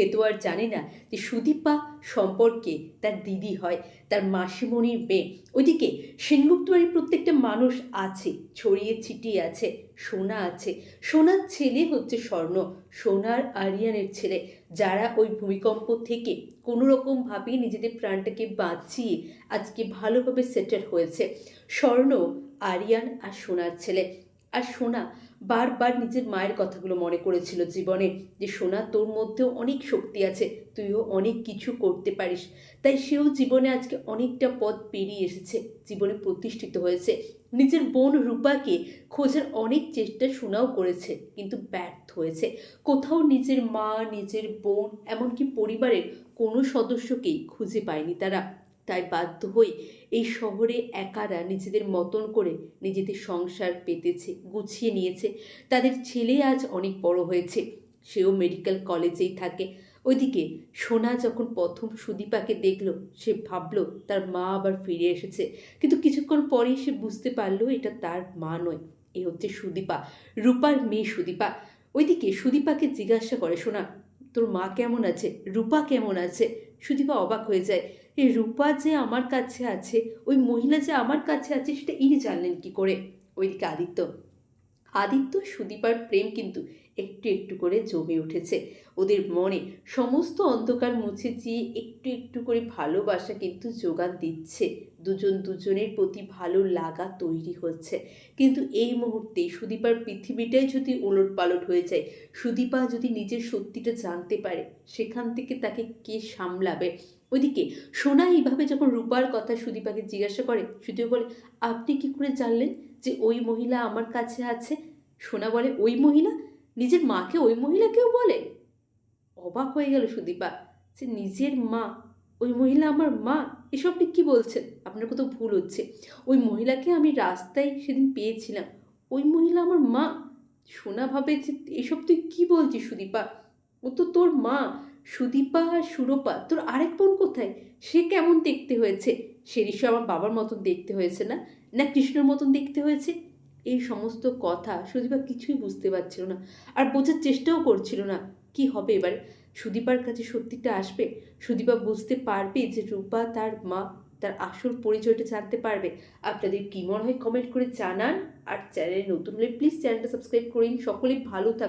সে তো আর জানে না যে সুদীপা সম্পর্কে তার দিদি হয়, তার মাসিমণির মেয়ে। ওইদিকে সেনগুপ্ত বাড়ির প্রত্যেকটা মানুষ আছে, ছড়িয়ে ছিটিয়ে আছে, সোনা আছে। সোনার ছেলে হচ্ছে স্বর্ণ, সোনার আরিয়ানের ছেলে। যারা ওই ভূমিকম্প থেকে কোনো রকমভাবে নিজেদের প্রাণটাকে বাঁচিয়ে আজকে ভালোভাবে সেটেল হয়েছে। স্বর্ণ, আরিয়ান আর সোনার ছেলে। আর সোনা বারবার নিজের মায়ের কথাগুলো মনে করেছিল জীবনে যে, সোনা, তোর মধ্যেও অনেক শক্তি আছে, তুইও অনেক কিছু করতে পারিস। তাই সেও জীবনে আজকে অনেকটা পথ পেরিয়ে এসেছে, জীবনে প্রতিষ্ঠিত হয়েছে। নিজের বোন রূপাকে খোঁজার অনেক চেষ্টা শোনাও করেছে, কিন্তু ব্যর্থ হয়েছে। কোথাও নিজের মা, নিজের বোন, এমনকি পরিবারের কোনো সদস্যকেই খুঁজে পায়নি তারা। তাই বাধ্য হয়ে এই শহরে একারা নিজেদের মতন করে নিজেদের সংসার পেতেছে, গুছিয়ে নিয়েছে। তাদের ছেলে আজ অনেক বড় হয়েছে, সেও মেডিকেল কলেজেই থাকে। ওইদিকে সোনা যখন প্রথম সুদীপাকে দেখল, সে ভাবলো, তার মা আবার ফিরে এসেছে। কিন্তু কিছুক্ষণ পরেই সে বুঝতে পারল, এটা তার মা নয়, এ হচ্ছে সুদীপা, রূপার মেয়ে সুদীপা। ওইদিকে সুদীপাকে জিজ্ঞাসা করে, সোনা তোর মা কেমন আছে? রূপা কেমন আছে? সুদীপা অবাক হয়ে যায়। এই রূপা যে আমার কাছে আছে, ওই মহিলা যে আমার কাছে আছে, সেটা ইনি জানলেন কি করে? ওইদিকে আদিত্য। আদিত্য সুদীপার প্রেম কিন্তু একটু একটু করে জমে উঠেছে। ওদের মনে সমস্ত অন্ধকার মুছে দিয়ে একটু একটু করে ভালোবাসা কিন্তু যোগান দিচ্ছে। দুজন দুজনের প্রতি ভালো লাগা তৈরি হচ্ছে। কিন্তু এই মুহূর্তে সুদীপার পৃথিবীটাই যদি ওলট পালট হয়ে যায়, সুদীপা যদি নিজের সত্যিটা জানতে পারে, সেখান থেকে তাকে কে সামলাবে? ওইদিকে সোনা এইভাবে যখন রূপার কথা সুদীপাকে জিজ্ঞাসা করে, সুদীপ বলে, আপনি কি করে জানলেন যে ওই মহিলা আমার কাছে আছে? সোনা বলে, ওই মহিলা? নিজের মাকে ওই মহিলাকেও বলে? অবাক হয়ে গেল সুদীপা যে নিজের মা, ওই মহিলা আমার মা। এসব আপনি কী বলছেন? আপনার কোথাও ভুল হচ্ছে। ওই মহিলাকে আমি রাস্তায় সেদিন পেয়েছিলাম। ওই মহিলা আমার মা। সোনা ভাবে যে এসব তুই কী বলছিস সুদীপা? ও তো তোর মা। সুদীপা আর সুরপা, তোর আরেক বোন কোথায়? সে কেমন দেখতে হয়েছে? সে নিশ্চয় আমার বাবার মতন দেখতে হয়েছে না? না কৃষ্ণর মতন দেখতে হয়েছে? এই সমস্ত কথা সুদীপা কিছুই বুঝতে পারছিল না। আর বোঝার চেষ্টাও করছিল না। কি হবে এবার? সুদীপার কাছে সত্যিটা আসবে? সুদীপা বুঝতে পারবে যে রূপা তার মা, তার আসল পরিচয়টা জানতে পারবে। আপনাদের কী মনে হয় কমেন্ট করে জানান। আর চ্যানেলে নতুন হলে প্লিজ চ্যানেলটা সাবস্ক্রাইব করুন সকলেই ভালো থাকুন।